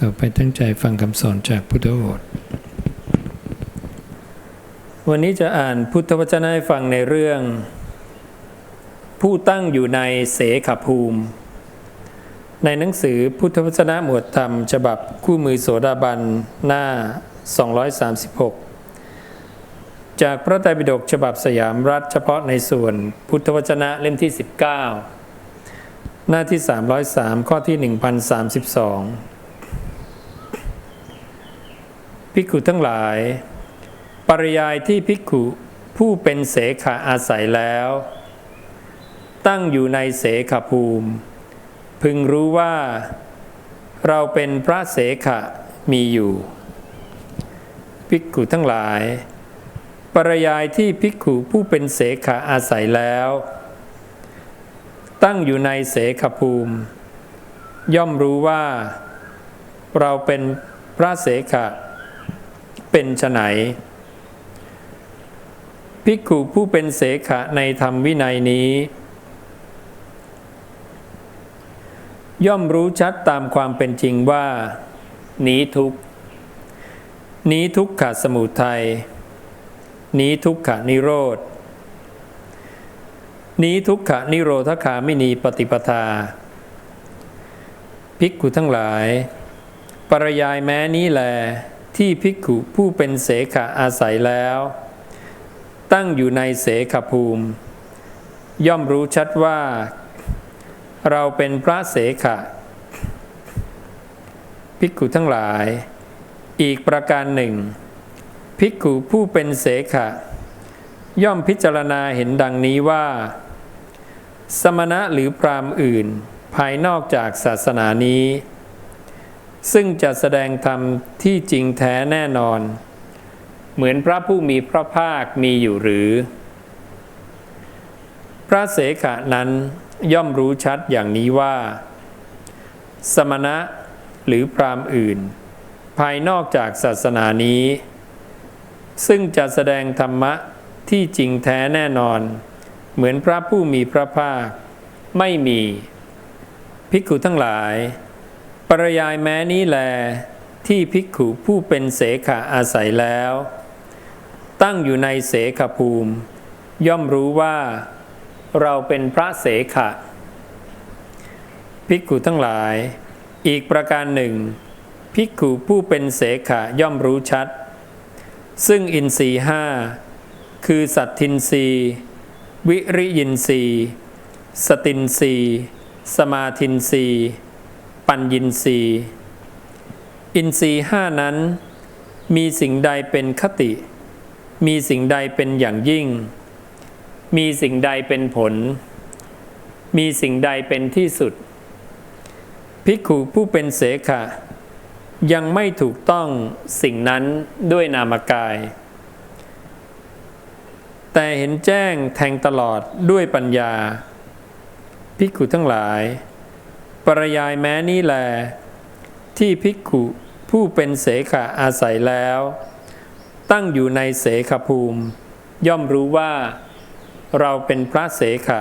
ต่อไปตั้งใจฟังคำสอนจากพุทธโอษฐ์วันนี้จะอ่านพุทธวจนะให้ฟังในเรื่อง ผู้ตั้งอยู่ในเสขภูมิ ในหนังสือพุทธวจนะหมวดธรรม ฉบับคู่มือโสดาบันหน้า 236 จากพระไตรปิฎกฉบับสยามรัฐเฉพาะในส่วนพุทธวจนะเล่มที่ 19 หน้าที่ 303 ข้อที่ 1032 ภิกขุทั้งหลาย ปริยายที่ภิกขุผู้เป็นเสขาอาศัยแล้ว ตั้งอยู่ในเสขภูมิ พึงรู้ว่า เราเป็นพระเสขะมีอยู่ภิกขุทั้งหลาย ปริยายที่ภิกขุผู้เป็นเสขาอาศัยแล้ว ตั้งอยู่ในเสขภูมิ ย่อมรู้ว่า เราเป็นพระเสขะ เป็นไฉนภิกขุผู้เป็นเสขะในธรรมวินัยนี้ ย่อมรู้ชัดตามความเป็นจริงว่าหนีทุกหนีทุกขะสมุทัยหนีทุกขะนิโรธหนีทุกขะนิโรธคาไมินีปฏิปทา ภิกขุทั้งหลาย ปรยายแม้นี้แล ที่ภิกขุผู้เป็นเสขะอาศัยแล้ว ตั้งอยู่ในเสขภูมิ ย่อมรู้ชัดว่า เราเป็นพระเสขะภิกขุทั้งหลาย อีกประการหนึ่ง ภิกขุผู้เป็นเสขะ ย่อมพิจารณาเห็นดังนี้ว่า สมณะหรือพรามอื่น ภายนอกจากศาสนานี้ ซึ่งจะแสดงธรรมที่จริงแท้แน่นอน เหมือนพระผู้มีพระภาคมีอยู่หรือ พระเสขะนั้นย่อมรู้ชัดอย่างนี้ว่า สมณะหรือพรามอื่น ภายนอกจากศาสนานี้ ซึ่งจะแสดงธรรมะที่จริงแท้แน่นอน เหมือนพระผู้มีพระภาค ไม่มี ภิกขุทั้งหลาย ปรยายแม้นี้แล ที่ภิกขุผู้เป็นเสขะอาศัยแล้ว ตั้งอยู่ในเสขภูมิ ย่อมรู้ว่า เราเป็นพระเสขะ ภิกขุทั้งหลาย อีกประการหนึ่ง ภิกขุผู้เป็นเสขะย่อมรู้ชัด ซึ่งอินทรีห้าคือสัตทินรีวิริยินรีสตินรีสมาทินรี ปัญญินรีอินทรีห้านั้น มีสิ่งใดเป็นคติ มีสิ่งใดเป็นอย่างยิ่ง มีสิ่งใดเป็นผล มีสิ่งใดเป็นที่สุด ภิกขุผู้เป็นเสขะ ยังไม่ถูกต้องสิ่งนั้นด้วยนามกาย แต่เห็นแจ้งแทงตลอดด้วยปัญญา ภิกขุทั้งหลาย ปรยายแม้นี้แล ที่ภิกขุผู้เป็นเสขะอาศัยแล้ว ตั้งอยู่ในเสขภูมิ ย่อมรู้ว่า เราเป็นพระเสขะ